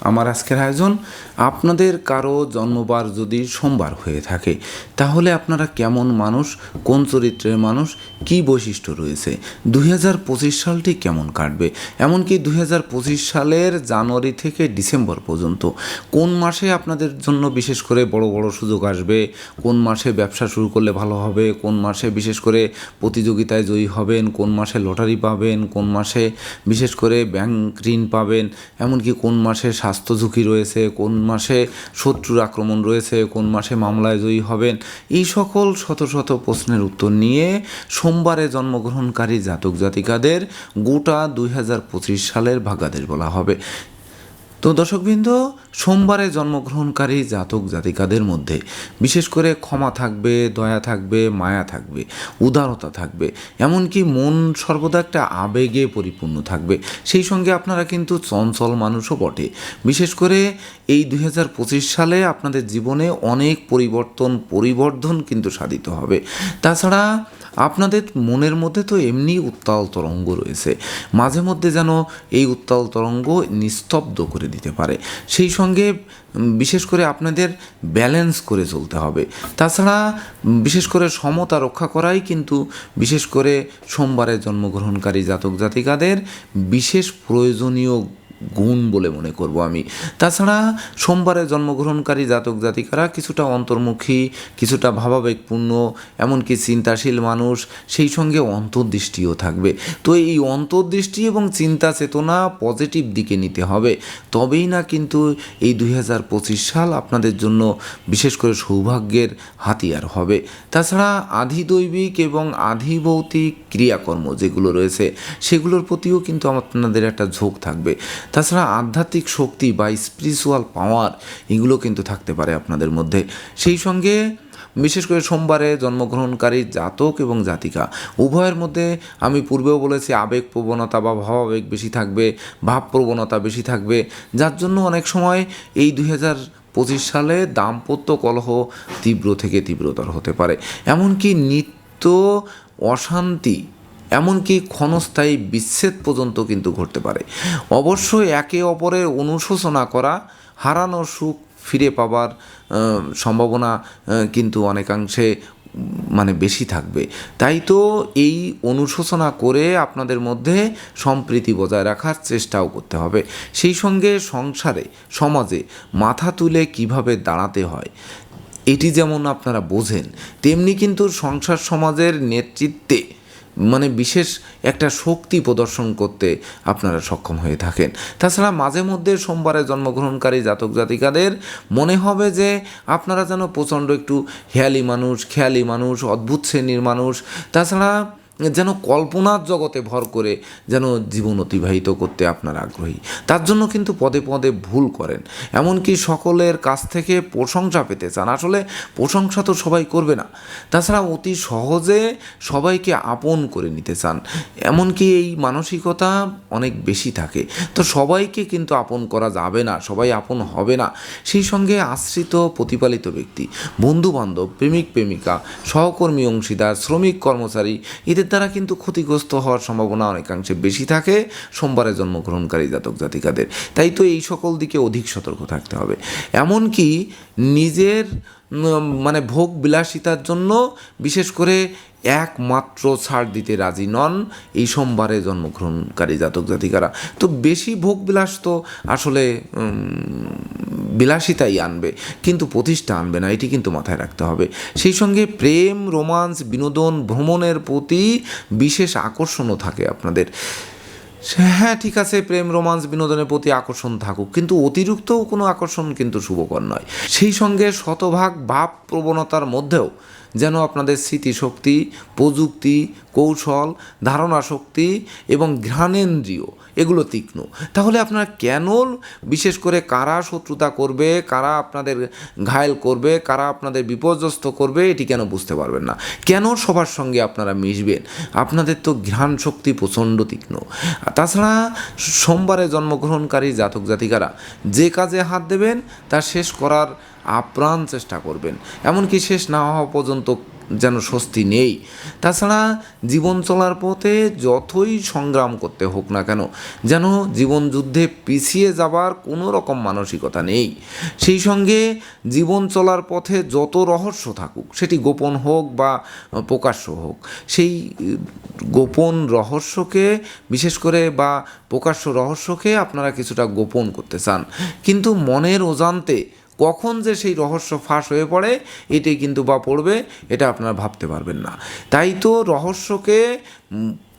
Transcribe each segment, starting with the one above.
আমার আজকের আয়োজন, আপনাদের কারও জন্মবার যদি সোমবার হয়ে থাকে, তাহলে আপনারা কেমন মানুষ, কোন চরিত্রের মানুষ, কি বৈশিষ্ট্য রয়েছে, দুই হাজার পঁচিশ সালটি কেমন কাটবে, এমনকি দুই হাজার পঁচিশ সালের জানুয়ারি থেকে ডিসেম্বর পর্যন্ত কোন মাসে আপনাদের জন্য বিশেষ করে বড় বড় সুযোগ আসবে, কোন মাসে ব্যবসা শুরু করলে ভালো হবে, কোন মাসে বিশেষ করে প্রতিযোগিতায় জয়ী হবেন, কোন মাসে লটারি পাবেন, কোন মাসে বিশেষ করে ব্যাংক ঋণ পাবেন, এমনকি কোন মাসে স্বাস্থ্য ঝুঁকি রয়েছে, কোন মাসে শত্রুর আক্রমণ রয়েছে, কোন মাসে মামলায় জয়ী হবেন, এই সকল শত শত প্রশ্নের উত্তর নিয়ে সোমবারে জন্মগ্রহণকারী জাতক জাতিকাদের গোটা দুই হাজার পঁচিশ সালের ভাগাদের বলা হবে। তো দর্শকবৃন্দ, সোমবারে জন্মগ্রহণকারী জাতক জাতিকাদের মধ্যে বিশেষ করে ক্ষমা থাকবে, দয়া থাকবে, মায়া থাকবে, উদারতা থাকবে, এমনকি মন সর্বদা একটা আবেগে পরিপূর্ণ থাকবে। সেই সঙ্গে আপনারা কিন্তু চঞ্চল মানুষও বটে। বিশেষ করে এই দু হাজার পঁচিশ সালে আপনাদের জীবনে অনেক পরিবর্তন, পরিবর্ধন কিন্তু সাধিত হবে। তাছাড়া আপনাদের মনের মধ্যে তো এমনি উত্তাল তরঙ্গ রয়েছে। মাঝে মধ্যে যেন এই উত্তাল তরঙ্গ নিস্তব্ধ করে দিতে পারে। সেই সঙ্গে বিশেষ করে আপনাদের ব্যালেন্স করে চলতে হবে। তাছাড়া বিশেষ করে সমতা রক্ষা করাই কিন্তু বিশেষ করে সোমবারে জন্মগ্রহণকারী জাতক জাতিকাদের বিশেষ প্রয়োজনীয় গুণ বলে মনে করব আমি। তাছাড়া সোমবারে জন্মগ্রহণকারী জাতক জাতিকারা কিছুটা অন্তর্মুখী, কিছুটা ভাবাবেগপূর্ণ, এমনকি চিন্তাশীল মানুষ সেই সঙ্গে অন্তর্দৃষ্টিও থাকবে। তো এই অন্তর্দৃষ্টি এবং চিন্তা চেতনা পজিটিভ দিকে নিতে হবে। তবেই না কিন্তু এই দুই হাজার পঁচিশ সাল আপনাদের জন্য বিশেষ করে সৌভাগ্যের হাতিয়ার হবে। তাছাড়া আধিদৈবিক এবং আধিভৌতিক ক্রিয়াকর্ম যেগুলো রয়েছে, সেগুলোর প্রতিও কিন্তু আপনাদের একটা ঝোঁক থাকবে। তাছাড়া আধ্যাত্মিক শক্তি বা স্পিরিচুয়াল পাওয়ার এগুলো কিন্তু থাকতে পারে আপনাদের মধ্যে। সেই সঙ্গে বিশেষ করে সোমবারে জন্মগ্রহণকারী জাতক এবং জাতিকা, উভয়ের মধ্যে আমি পূর্বেও বলেছি আবেগ প্রবণতা বা ভাবাবেগ বেশি থাকবে, ভাব প্রবণতা বেশি থাকবে। যার জন্য অনেক সময় এই দুই হাজার পঁচিশ সালে দাম্পত্য কলহ তীব্র থেকে তীব্রতর হতে পারে। এমনকি নিত্য অশান্তি এমনকি ক্ষণস্থায়ী বিচ্ছেদ পর্যন্ত কিন্তু ঘটতে পারে। অবশ্যই একে অপরের অনুশোচনা করা, হারানো সুখ ফিরে পাবার সম্ভাবনা কিন্তু অনেকাংশে মানে বেশি থাকবে। তাই তো এই অনুশোচনা করে আপনাদের মধ্যে সম্প্রীতি বজায় রাখার চেষ্টাও করতে হবে। সেই সঙ্গে সংসারে, সমাজে মাথা তুলে কীভাবে দাঁড়াতে হয়, এটি যেমন আপনারা বোঝেন, তেমনি কিন্তু সংসার সমাজের নেতৃত্বে মানে বিশেষ একটা শক্তি প্রদর্শন করতে আপনারা সক্ষম হয়ে থাকেন। তাছাড়া মাঝে মধ্যে সোমবারে জন্মগ্রহণকারী জাতক জাতিকাদের মনে হবে যে আপনারা যেন প্রচণ্ড একটু হেয়ালি মানুষ, খেয়ালি মানুষ, অদ্ভুত শ্রেণির মানুষ। তাছাড়া যেন কল্পনার জগতে ভর করে যেন জীবন অতিবাহিত করতে আপনার আগ্রহী। তার জন্য কিন্তু পদে পদে ভুল করেন। এমনকি সকলের কাছ থেকে প্রশংসা পেতে চান। আসলে প্রশংসা তো সবাই করবে না। তাছাড়া অতি সহজে সবাইকে আপন করে নিতে চান। এমনকি এই মানসিকতা অনেক বেশি থাকে। তো সবাইকে কিন্তু আপন করা যাবে না, সবাই আপন হবে না। সেই সঙ্গে আশ্রিত, প্রতিপালিত ব্যক্তি বন্ধু বান্ধব প্রেমিক প্রেমিকা, সহকর্মী অংশীদার, শ্রমিক কর্মচারী, এদের দ্বারা কিন্তু ক্ষতিগ্রস্ত হওয়ার সম্ভাবনা অনেকাংশে বেশি থাকে। সোমবারে জন্মগ্রহণকারী জাতক জাতিকাদের। তাই তো এই সকল দিকে অধিক সতর্ক থাকতে হবে। এমনকি নিজের মানে ভোগ বিলাসিতার জন্য বিশেষ করে একমাত্র ছাড় দিতে রাজি নন এই সোমবারে জন্মগ্রহণকারী জাতক জাতিকারা। তো বেশি ভোগ বিলাস তো আসলে বিলাসিতাই আনবে, কিন্তু প্রতিষ্ঠা আনবে না, এটি কিন্তু মাথায় রাখতে হবে। সেই সঙ্গে প্রেম, রোমান্স, বিনোদন, ভ্রমণের প্রতি বিশেষ আকর্ষণও থাকে আপনাদের। হ্যাঁ ঠিক আছে, প্রেম, রোমান্স, বিনোদনের প্রতি আকর্ষণ থাকুক, কিন্তু অতিরিক্তও কোনো আকর্ষণ কিন্তু শুভকর নয়। সেই সঙ্গে শতভাগ ভাব প্রবণতার মধ্যেও যেন আপনাদের স্মৃতিশক্তি, প্রযুক্তি, কৌশল ধারণা শক্তি এবং ঘ্রাণেন্দ্রিয় এগুলো তীক্ষ্ণ। তাহলে আপনারা কেন বিশেষ করে কারা শত্রুতা করবে, কারা আপনাদের ঘায়েল করবে, কারা আপনাদের বিপর্যস্ত করবে, এটি কেন বুঝতে পারবেন না? কেন সবার সঙ্গে আপনারা মিশবেন? আপনাদের তো ঘ্রাণ শক্তি প্রচণ্ড তীক্ষ্ণ। তাছাড়া সোমবারে জন্মগ্রহণকারী জাতক জাতিকারা যে কাজে হাত দেবেন, তা শেষ করার আপ্রাণ চেষ্টা করবেন। এমনকি শেষ না হওয়া পর্যন্ত যেন স্বস্তি নেই। তাছাড়া জীবন চলার পথে যতই সংগ্রাম করতে হোক না কেন, যেন জীবন যুদ্ধে পিছিয়ে যাবার কোনো রকম মানসিকতা নেই। সেই সঙ্গে জীবন চলার পথে যত রহস্য থাকুক, সেটি গোপন হোক বা প্রকাশ্য হোক, সেই গোপন রহস্যকে বিশেষ করে বা প্রকাশ্য রহস্যকে আপনারা কিছুটা গোপন করতে চান। কিন্তু মনের অজান্তে কখন যে সেই রহস্য ফাঁস হয়ে পড়ে, এটাই কিন্তু বা পড়বে, এটা আপনারা ভাবতে পারবেন না। তাই তো রহস্যকে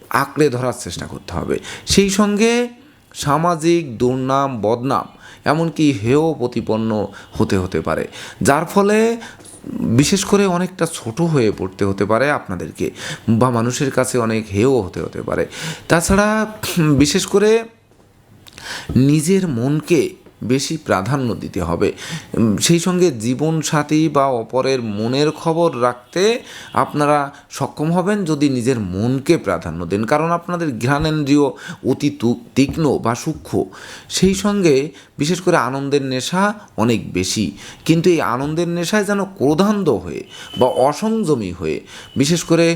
আঁকড়ে ধরার চেষ্টা করতে হবে। সেই সঙ্গে সামাজিক দুর্নাম, বদনাম, এমনকি হেয় প্রতিপন্ন হতে হতে পারে। যার ফলে বিশেষ করে অনেকটা ছোট হয়ে পড়তে হতে পারে আপনাদেরকে, বা মানুষের কাছে অনেক হেয় হতে হতে পারে। তাছাড়া বিশেষ করে নিজের মনকে বেশি প্রাধান্য দিতে হবে। সেই সঙ্গে জীবনসাথী বা অপরের মনের খবর রাখতে আপনারা সক্ষম হবেন যদি নিজের মনকে প্রাধান্য দেন। কারণ আপনাদের ঘ্রাণেন্দ্রিয় অতি তীক্ষ্ণ বা সূক্ষ্ম। সেই সঙ্গে বিশেষ করে আনন্দের নেশা অনেক বেশি। কিন্তু এই আনন্দের নেশায় যেন ক্রোধান্ধ হয়ে বা অসংযমী হয়ে বিশেষ করে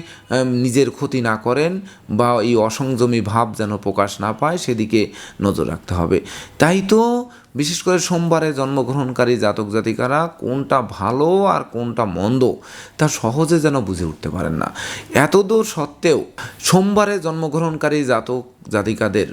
নিজের ক্ষতি না করেন বা এই অসংযমী ভাব যেন প্রকাশ না পায় সেদিকে নজর রাখতে হবে। তাই তো বিশেষ করে সোমবারে জন্মগ্রহণকারী জাতক জাতিকারা কোনটা ভালো আর কোনটা মন্দ তা সহজে যেন বুঝে উঠতে পারেন না। এতদূর সত্ত্বেও সোমবারে জন্মগ্রহণকারী জাতক জাতিকাদের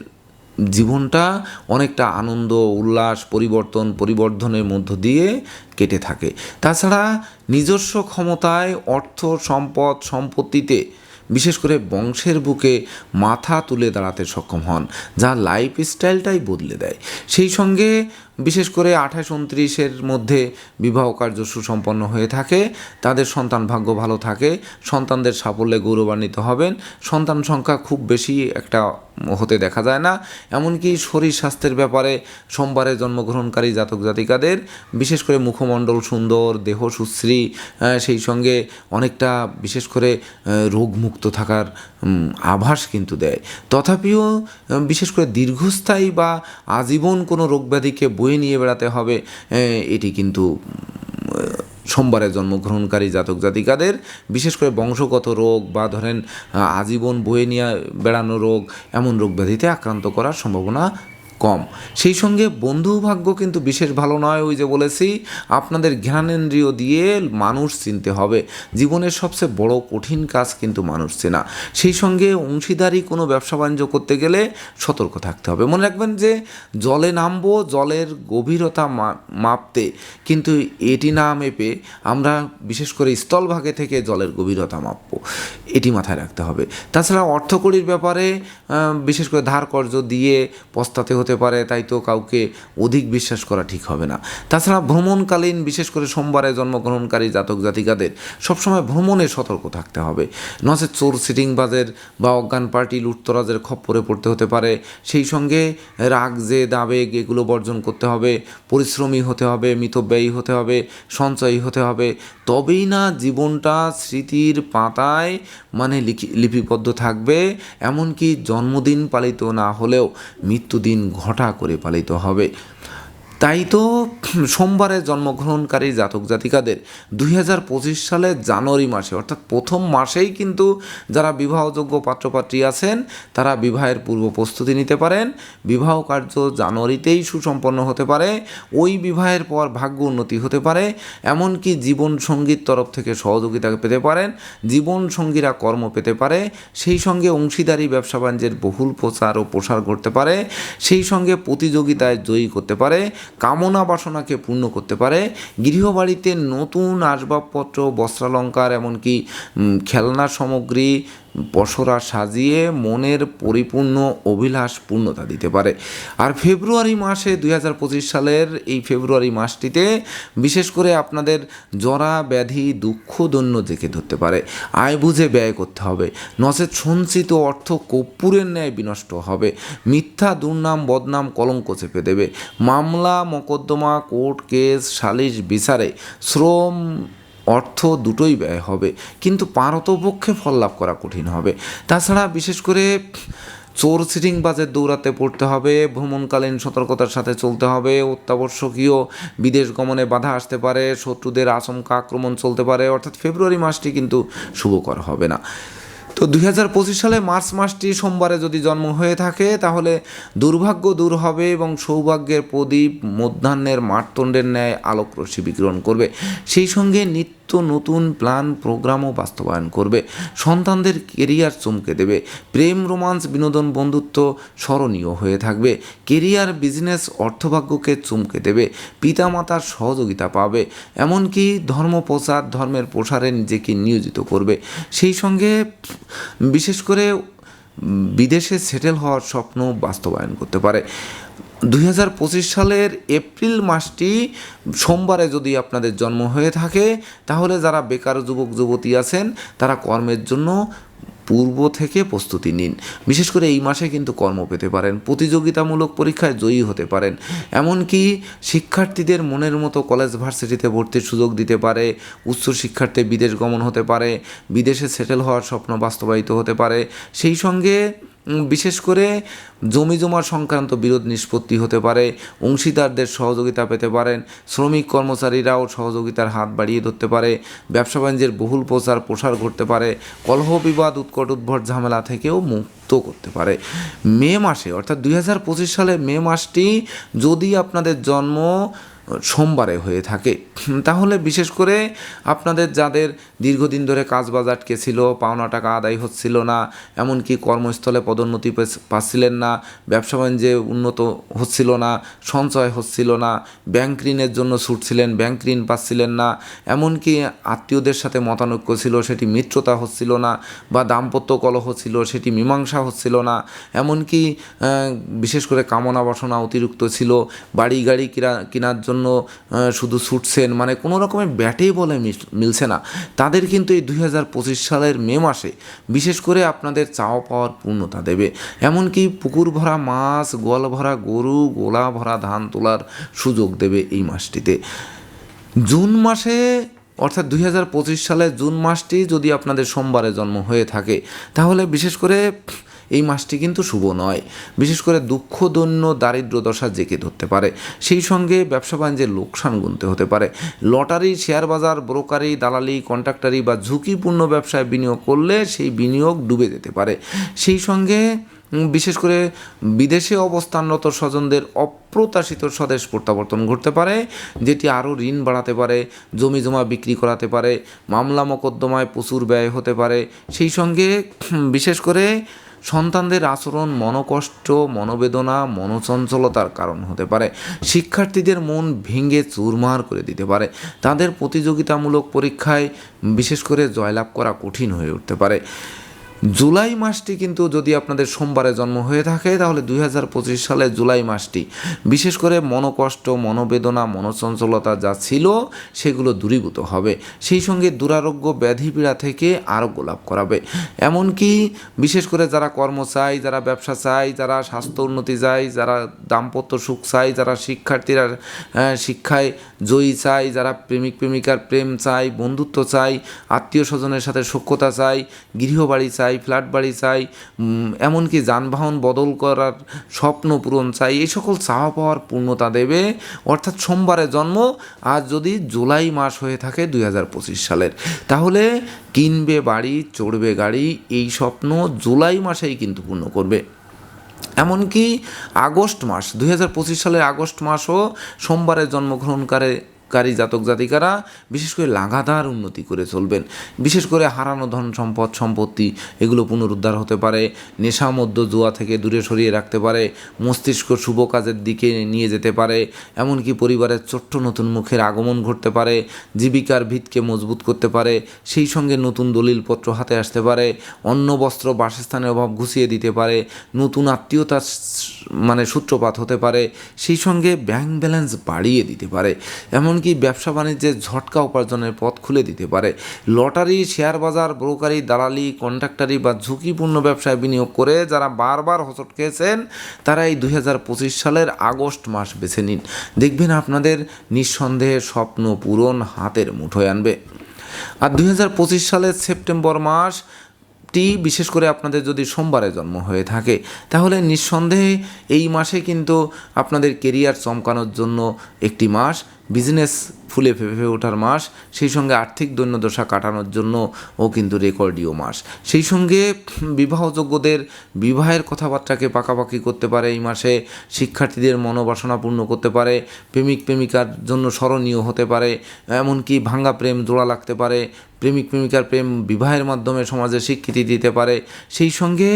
জীবনটা অনেকটা আনন্দ, উল্লাস, পরিবর্তন, পরিবর্ধনের মধ্য দিয়ে কেটে থাকে। তাছাড়া নিজস্ব ক্ষমতায় অর্থ, সম্পদ, সম্পত্তিতে, বিশেষ করে বংশের বুকে মাথা তুলে দাঁড়াতে সক্ষম হন, যা লাইফ স্টাইলটাই বদলে দেয়। সেই সঙ্গে বিশেষ করে আঠাশ, উনত্রিশের মধ্যে বিবাহ কার্য সুসম্পন্ন হয়ে থাকে, তাদের সন্তান ভাগ্য ভালো থাকে, সন্তানদের সাফল্যে গৌরবান্বিত হবেন, সন্তান সংখ্যা খুব বেশি একটা হতে দেখা যায় না। এমনকি শরীর স্বাস্থ্যের ব্যাপারে সোমবারে জন্মগ্রহণকারী জাতক জাতিকাদের, বিশেষ করে মুখমণ্ডল সুন্দর, দেহ সুশ্রী সেই সঙ্গে অনেকটা বিশেষ করে রোগমুক্ত থাকার আভাস কিন্তু দেয়। তথাপিও বিশেষ করে দীর্ঘস্থায়ী বা আজীবন কোনো রোগব্যাধিকে বয়ে নিয়ে বেড়াতে হবে এটি কিন্তু সোমবারে জন্মগ্রহণকারী জাতক জাতিকাদের, বিশেষ করে বংশগত রোগ বা ধরেন আজীবন বয়ে নিয়ে বেড়ানো রোগ, এমন রোগ ব্যাধিতে আক্রান্ত করার সম্ভাবনা কম। সেই সঙ্গে বন্ধু ভাগ্য কিন্তু বিশেষ ভালো নয়, ওই যে বলেছি, আপনাদের জ্ঞানেন্দ্রিয় দিয়ে মানুষ চিনতে হবে। জীবনের সবচেয়ে বড় কঠিন কাজ কিন্তু মানুষ চেনা। সেই সঙ্গে অংশীদারি কোনো ব্যবসা বাণিজ্য করতে গেলে সতর্ক থাকতে হবে। মনে রাখবেন যে, জলে নামবো, জলের গভীরতা মাপতে কিন্তু এটি না মেপে আমরা বিশেষ করে স্থলভাগে থেকে জলের গভীরতা মাপবো। এটি মাথায় রাখতে হবে। তাছাড়া অর্থকড়ির ব্যাপারে বিশেষ করে ধার কর্য দিয়ে পস্তাতে হতে পারে, তাই তো কাউকে অধিক বিশ্বাস করা ঠিক হবে না। তাছাড়া ভ্রমণকালীন, বিশেষ করে সোমবারে জন্মগ্রহণকারী জাতক জাতিকাদের সবসময় ভ্রমণে সতর্ক থাকতে হবে। নচে চোর, সিটিংবাজের বা অজ্ঞান পার্টি, লুটতরাজের খপ্পরে পড়তে হতে পারে। সেই সঙ্গে রাগ, জেদ, আবেগ এগুলো বর্জন করতে হবে। পরিশ্রমী হতে হবে, মিতব্যয়ী হতে হবে, সঞ্চয়ী হতে হবে। তবেই না জীবনটা স্মৃতির পাতায় মানে লিপিবদ্ধ থাকবে। এমনকি জন্মদিন পালিত না হলেও মৃত্যুদিন ঘটা করে পালিত হবে। তাই তো সোমবারে জন্মগ্রহণকারী জাতক জাতিকাদের দুই হাজার পঁচিশ সালের জানুয়ারি মাসে, অর্থাৎ প্রথম মাসেই কিন্তু যারা বিবাহযোগ্য পাত্রপাত্রী আছেন, তারা বিবাহের পূর্ব প্রস্তুতি নিতে পারেন। বিবাহ কার্য জানুয়ারিতেই সুসম্পন্ন হতে পারে। ওই বিবাহের পর ভাগ্য উন্নতি হতে পারে। এমনকি জীবন সঙ্গীর তরফ থেকে সহযোগিতা পেতে পারেন। জীবন সঙ্গীরা কর্ম পেতে পারে। সেই সঙ্গে অংশীদারি, ব্যবসা বাণিজ্যের বহুল প্রচার ও প্রসার করতে পারে। সেই সঙ্গে প্রতিযোগিতায় জয়ী করতে পারে। কামনা বাসনাকে পূর্ণ করতে পারে। গৃহবাড়িতে নতুন আসবাবপত্র বস্ত্রালঙ্কার এমনকি খেলনা সামগ্রী পসরা সাজিয়ে মনের পরিপূর্ণ অভিলাষ পূর্ণতা দিতে পারে। আর ফেব্রুয়ারি মাসে দুই হাজার পঁচিশ সালের এই ফেব্রুয়ারি মাসটিতে বিশেষ করে আপনাদের জরা, ব্যাধি, দুঃখ, দৈন্য জেঁকে ধরতে পারে। আয় বুঝে ব্যয় করতে হবে। নচেত সঞ্চিত অর্থ কর্পূরের ন্যায় বিনষ্ট হবে। মিথ্যা, দুর্নাম, বদনাম, কলঙ্ক চেপে দেবে। মামলা, মকদ্দমা, কোর্ট কেস, সালিশ, বিচারে শ্রম অর্থ দুটোই ব্যয় হবে, কিন্তু পারতপক্ষে ফল লাভ করা কঠিন হবে। তাছাড়া বিশেষ করে চোর সিটিং বাজে দৌড়াতে পড়তে হবে, ভ্রমণকালীন সতর্কতার সাথে চলতে হবে, অত্যাবশ্যকীয় বিদেশ গমনে বাধা আসতে পারে, শত্রুদের আশঙ্কা আক্রমণ চলতে পারে, অর্থাৎ ফেব্রুয়ারি মাসটি কিন্তু শুভকর হবে না। তো দুই হাজার পঁচিশ সালে মার্চ মাসটি সোমবারে যদি জন্ম হয়ে থাকে, তাহলে দুর্ভাগ্য দূর হবে এবং সৌভাগ্যের প্রদীপ মধ্যাহ্নের মারতণ্ডের ন্যায় আলোক রশ্মি বিকিরণ করবে। সেই সঙ্গে নিত্য নতুন প্ল্যান প্রোগ্রামও বাস্তবায়ন করবে। সন্তানদের কেরিয়ার চমকে দেবে। প্রেম রোমান্স বিনোদন, বন্ধুত্ব স্মরণীয় হয়ে থাকবে। কেরিয়ার বিজনেস অর্থভাগ্যকে চমকে দেবে। পিতামাতার সহযোগিতা পাবে। এমনকি ধর্ম, প্রচার, ধর্মের প্রসারে নিজেকে নিয়োজিত করবে। সেই সঙ্গে বিশেষ করে বিদেশে সেটেল হওয়ার স্বপ্ন বাস্তবায়ন করতে পারে। দুই হাজার পঁচিশ সালের এপ্রিল মাসটি সোমবারে যদি আপনাদের জন্ম হয়ে থাকে, তাহলে যারা বেকার যুবক, যুবতী আছেন, তারা কর্মের জন্য পূর্ব থেকে প্রস্তুতি নিন। বিশেষ করে এই মাসে কিন্তু কর্ম পেতে পারেন, প্রতিযোগিতামূলক পরীক্ষায় জয়ী হতে পারেন। এমনকি শিক্ষার্থীদের মনের মতো কলেজ ভার্সিটিতে ভর্তির সুযোগ দিতে পারে, উচ্চ শিক্ষার্থী বিদেশ গমন হতে পারে, বিদেশে সেটেল হওয়ার স্বপ্ন বাস্তবায়িত হতে পারে। সেই সঙ্গে বিশেষ করে জমি জমা সংক্রান্ত বিরোধ নিষ্পত্তি হতে পারে, অংশীদারদের সহযোগিতা পেতে পারেন, শ্রমিক কর্মচারীরাও সহযোগিতার হাত বাড়িয়ে ধরতে পারে, ব্যবসা বাণিজ্যের বহুল প্রচার প্রসার ঘটতে পারে, কলহ বিবাদ, উৎকট উদ্ভট ঝামেলা থেকেও মুক্ত করতে পারে। মে মাসে, অর্থাৎ দুই সালের মে মাসটি যদি আপনাদের জন্ম সোমবারে হয়ে থাকে। তাহলে বিশেষ করে আপনাদের যাদের দীর্ঘদিন ধরে কাজ বাজ আটকে ছিল, পাওনা টাকা আদায় হচ্ছিল না, এমনকি কর্মস্থলে পদোন্নতি পাচ্ছিলেন না, ব্যবসা বাণিজ্যে উন্নত হচ্ছিল না, সঞ্চয় হচ্ছিল না, ব্যাংক ঋণের জন্য ছুটছিলেন, ব্যাংক ঋণ পাচ্ছিলেন না, এমনকি আত্মীয়দের সাথে মতানৈক্য ছিল, সেটি মিত্রতা হচ্ছিল না বা দাম্পত্য কলহ ছিল, সেটি মীমাংসা হচ্ছিল না, এমনকি বিশেষ করে কামনা বাসনা অতিরিক্ত ছিল বাড়ি গাড়ি কিনা কেনার জন্য আহ, শুধু ছুটছেন মানে কোনো রকমের ব্যাটেই বলে মিলছে না। তাদের কিন্তু এই দুই হাজার পঁচিশ সালের মে মাসে বিশেষ করে আপনাদের চাওয়া পাওয়ার পূর্ণতা দেবে। এমনকি পুকুর ভরা মাছ গোয়াল ভরা গরু গোলা ভরা ধান তোলার সুযোগ দেবে এই মাসটিতে। জুন মাসে অর্থাৎ দুই হাজার পঁচিশ সালের জুন মাসটি যদি আপনাদের সোমবারে জন্ম হয়ে থাকে তাহলে বিশেষ করে এই মাসটি কিন্তু শুভ নয়। বিশেষ করে দুঃখ, দৈন্য দারিদ্র দশা জেঁকে ধরতে পারে। সেই সঙ্গে ব্যবসা বাণিজ্যের লোকসান গুনতে হতে পারে। লটারি, শেয়ার বাজার, ব্রোকারি, দালালি, কন্ট্রাক্টারি বা ঝুঁকিপূর্ণ ব্যবসায় বিনিয়োগ করলে সেই বিনিয়োগ ডুবে যেতে পারে। সেই সঙ্গে বিশেষ করে বিদেশে অবস্থানরত স্বজনদের অপ্রত্যাশিত স্বদেশ প্রত্যাবর্তন ঘটতে পারে, যেটি আরও ঋণ বাড়াতে পারে, জমি জমা বিক্রি করাতে পারে, মামলা, মোকদ্দমায় প্রচুর ব্যয় হতে পারে। সেই সঙ্গে বিশেষ করে সন্তানদের আচরণ, মনকষ্ট, মনোবেদনা, মনোচঞ্চলতার কারণ হতে পারে। শিক্ষার্থীদের মন ভেঙে চুরমার করে দিতে পারে। তাদের প্রতিযোগিতামূলক পরীক্ষায় বিশেষ করে জয়লাভ করা কঠিন হয়ে উঠতে পারে। জুলাই মাসটি কিন্তু যদি আপনাদের সোমবারে জন্ম হয়ে থাকে, তাহলে দুই হাজার পঁচিশ সালে জুলাই মাসটি। বিশেষ করে মনোকষ্ট, মনোবেদনা, মনোচঞ্চলতা যা ছিল, সেগুলো দূরীভূত হবে। সেই সঙ্গে দুরারোগ্য ব্যাধি পীড়া থেকে আরোগ্য লাভ করাবে। এমনকি বিশেষ করে যারা কর্ম চাই যারা ব্যবসা চাই যারা স্বাস্থ্য উন্নতি চাই যারা দাম্পত্য সুখ চাই যারা শিক্ষার্থীরা শিক্ষায় জয়ী চাই যারা প্রেমিক প্রেমিকার প্রেম চাই বন্ধুত্ব চাই আত্মীয় স্বজনের সাথে সক্ষতা চাই গৃহবাড়ি চাই ফ্ল্যাট বাড়ি চাই এমনকি যানবাহন বদল করার স্বপ্ন পূরণ চাই, এই সকল চাওয়া পাওয়ার পূর্ণতা দেবে। অর্থাৎ সোমবারে জন্ম, আজ যদি জুলাই মাস হয়ে থাকে দুই হাজার পঁচিশ সালের। তাহলে কিনবে বাড়ি, চড়বে গাড়ি, এই স্বপ্ন জুলাই মাসেই কিন্তু পূর্ণ করবে। এমনকি আগস্ট মাস, দুই হাজার পঁচিশ সালের আগস্ট মাসও সোমবারে জন্মগ্রহণকারে কারী জাতক জাতিকারা বিশেষ করে লাগাতার উন্নতি করে চলবেন। বিশেষ করে হারানো ধন সম্পদ, সম্পত্তি, এগুলো পুনরুদ্ধার হতে পারে, নেশা মধ্য জুয়া থেকে দূরে সরিয়ে রাখতে পারে, মস্তিষ্ক শুভ কাজের দিকে নিয়ে যেতে পারে, এমনকি পরিবারের ছোট্ট নতুন মুখের আগমন ঘটতে পারে, জীবিকার ভিতকে মজবুত করতে পারে, সেই সঙ্গে নতুন দলিলপত্র হাতে আসতে পারে, অন্ন, বস্ত্র, বাসস্থানের অভাব ঘুষিয়ে দিতে পারে, নতুন আত্মীয়তার মানে সূত্রপাত হতে পারে, সেই সঙ্গে ব্যাংক ব্যালেন্স বাড়িয়ে দিতে পারে। এমনকি ব্যবসা বাণিজ্যের ঝটকা উপার্জনের পথ খুলে দিতে পারে। লটারি, শেয়ার বাজার, ব্রোকারি, দালালি, কন্ট্রাক্টারি বা ঝুঁকিপূর্ণ ব্যবসায় বিনিয়োগ করে যারা বারবার হচট খেয়েছেন, তারা এই দুই হাজার পঁচিশ সালের আগস্ট মাস বেছে নিন। দেখবেন আপনাদের নিঃসন্দেহে স্বপ্ন পূরণ হাতের মুঠোয় আনবে। আর দুই হাজার পঁচিশ সালের সেপ্টেম্বর মাস টি বিশেষ করে আপনাদের যদি সোমবারে জন্ম হয়ে থাকে, তাহলে নিঃসন্দেহে এই মাসে কিন্তু আপনাদের কেরিয়ার চমকানোর জন্য একটি মাস বিজনেস ফুলে ফেঁপে ওঠার মাস, সেই সঙ্গে আর্থিক দৈন্যদশা কাটানোর জন্য ও কিন্তু রেকর্ডীয় মাস। সেই সঙ্গে বিবাহযোগ্যদের বিবাহের কথাবার্তাকে পাকাপাকি করতে পারে এই মাসে, শিক্ষার্থীদের মনোবাসনা পূর্ণ করতে পারে, প্রেমিক প্রেমিকার জন্য স্মরণীয় হতে পারে, এমনকি ভাঙ্গা প্রেম জোড়া লাগতে পারে, প্রেমিক প্রেমিকার প্রেম বিবাহের মাধ্যমে সমাজে স্বীকৃতি দিতে পারে, সেই সঙ্গে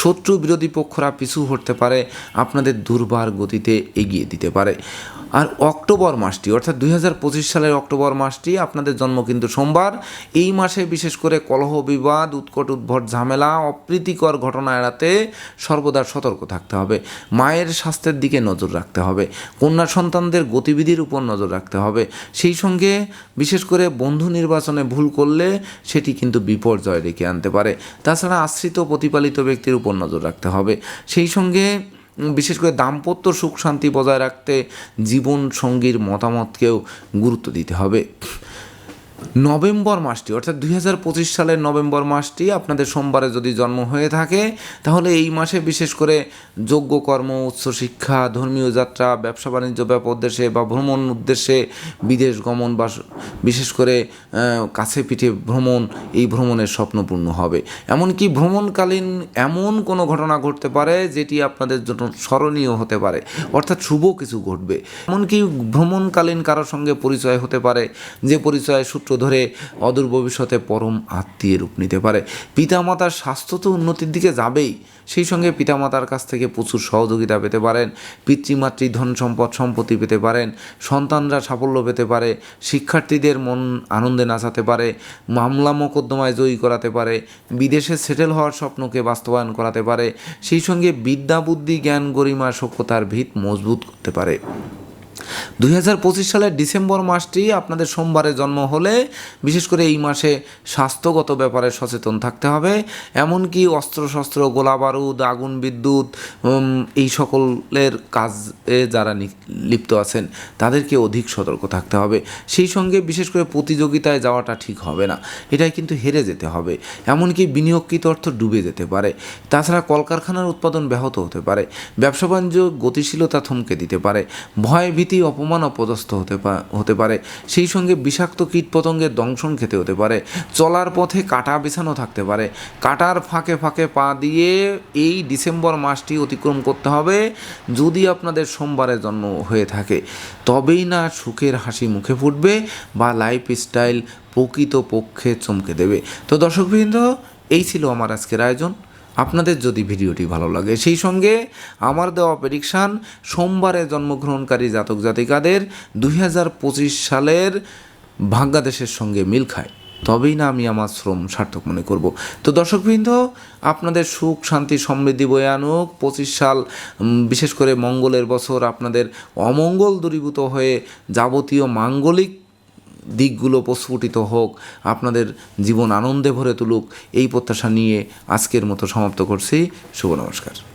শত্রু বিরোধী পক্ষরা পিছু হটতে পারে, আপনাদের দুর্বার গতিতে এগিয়ে দিতে পারে। আর অক্টোবর মাসটি, অর্থাৎ দুই হাজার পঁচিশ সালের অক্টোবর মাসটি আপনাদের জন্ম কিন্তু সোমবার। এই মাসে বিশেষ করে কলহ, বিবাদ, উৎকট, উদ্ভট, ঝামেলা, অপ্রীতিকর ঘটনা এড়াতে সর্বদা সতর্ক থাকতে হবে। মায়ের স্বাস্থ্যের দিকে নজর রাখতে হবে। কন্যা সন্তানদের গতিবিধির উপর নজর রাখতে হবে। সেই সঙ্গে বিশেষ করে বন্ধু নির্বাচনে ভুল করলে সেটি কিন্তু বিপর্যয় ডেকে আনতে পারে। তাছাড়া আশ্রিত প্রতিপালিত ব্যক্তির উপর নজর রাখতে হবে। সেই সঙ্গে বিশেষ করে দাম্পত্য সুখ শান্তি বজায় রাখতে জীবন সঙ্গীর মতামতকেও গুরুত্ব দিতে হবে। নভেম্বর মাসটি, অর্থাৎ দুই হাজার পঁচিশ সালের নভেম্বর মাসটি আপনাদের সোমবারে যদি জন্ম হয়ে থাকে, তাহলে এই মাসে বিশেষ করে যোগ্য কর্ম উচ্চশিক্ষা ধর্মীয় যাত্রা, ব্যবসা বাণিজ্য ব্যাপার উদ্দেশ্যে বা ভ্রমণ উদ্দেশ্যে বিদেশ গমন বা বিশেষ করে কাছে পিঠে ভ্রমণ, এই ভ্রমণের স্বপ্নপূর্ণ হবে। এমনকি ভ্রমণকালীন এমন কোনো ঘটনা ঘটতে পারে, যেটি আপনাদের জন্য স্মরণীয় হতে পারে, অর্থাৎ শুভ কিছু ঘটবে। এমনকি ভ্রমণকালীন কারোর সঙ্গে পরিচয় হতে পারে, যে পরিচয় সূত্র ধরে অদূর ভবিষ্যতে পরম আত্মীয় রূপ নিতে পারে। পিতামাতার স্বাস্থ্য তো উন্নতির দিকে যাবেই। সেই সঙ্গে পিতামাতার কাছ থেকে প্রচুর সহযোগিতা পেতে পারেন, পিতৃমাতৃ ধন সম্পদ সম্পত্তি পেতে পারেন, সন্তানরা সাফল্য পেতে পারে, শিক্ষার্থীদের মন আনন্দে নাচাতে পারে, মামলা মোকদ্দমায় জয়ী করাতে পারে, বিদেশে সেটেল হওয়ার স্বপ্নকে বাস্তবায়ন করাতে পারে, সেই সঙ্গে বিদ্যা, বুদ্ধি, জ্ঞান, গরিমা, সভ্যতার ভিত মজবুত করতে পারে। দুই হাজার পঁচিশ সালের ডিসেম্বর মাসটি আপনাদের সোমবারে জন্ম হলে বিশেষ করে এই মাসে স্বাস্থ্যগত ব্যাপারে সচেতন থাকতে হবে। এমনকি অস্ত্রশস্ত্র গোলা বারুদ আগুন, বিদ্যুৎ এই সকলের কাজে যারা লিপ্ত আছেন, তাদেরকে অধিক সতর্ক থাকতে হবে। সেই সঙ্গে বিশেষ করে প্রতিযোগিতায় যাওয়াটা ঠিক হবে না। এটাই কিন্তু হেরে যেতে হবে। এমনকি বিনিয়োগকৃত অর্থ ডুবে যেতে পারে। তাছাড়া কলকারখানার উৎপাদন ব্যাহত হতে পারে। ব্যবসা বাণিজ্য গতিশীলতা থমকে দিতে পারে। ভয় ভীতি অপমান অপদস্থ হতে হতে পারে। সেই সঙ্গে বিষাক্ত কীটপতঙ্গের দংশন খেতে হতে পারে। চলার পথে কাটা বিছানো থাকতে পারে। কাটার ফাঁকে ফাঁকে পা দিয়ে এই ডিসেম্বর মাসটি অতিক্রম করতে হবে যদি আপনাদের সোমবারে জন্ম হয়ে থাকে। তবেই না সুখের হাসি মুখে ফুটবে বা লাইফ স্টাইল প্রকৃত পক্ষে চমকে দেবে। তো দর্শকবৃন্দ, এই ছিল আমার আজকের আয়োজন। আপনাদের যদি ভিডিওটি ভালো লাগে, সেই সঙ্গে আমার দেওয়া প্রেডিকশান সোমবারে জন্মগ্রহণকারী জাতক জাতিকাদের দুই হাজার পঁচিশ সালের ভাগ্যাদেশের সঙ্গে মিল খায়। তবেই না আমি আমার শ্রম সার্থক মনে করব। তো দর্শকবৃন্দ, আপনাদের সুখ, শান্তি, সমৃদ্ধি বয়ে আনুক। পঁচিশ সাল বিশেষ করে মঙ্গলের বছর আপনাদের অমঙ্গল দূরীভূত হয়ে যাবতীয় মাঙ্গলিক দিকগুলো প্রস্ফুটিত হোক, আপনাদের জীবন আনন্দে ভরে তুলুক, এই প্রত্যাশা নিয়ে আজকের মতো সমাপ্ত করছি। শুভ নমস্কার।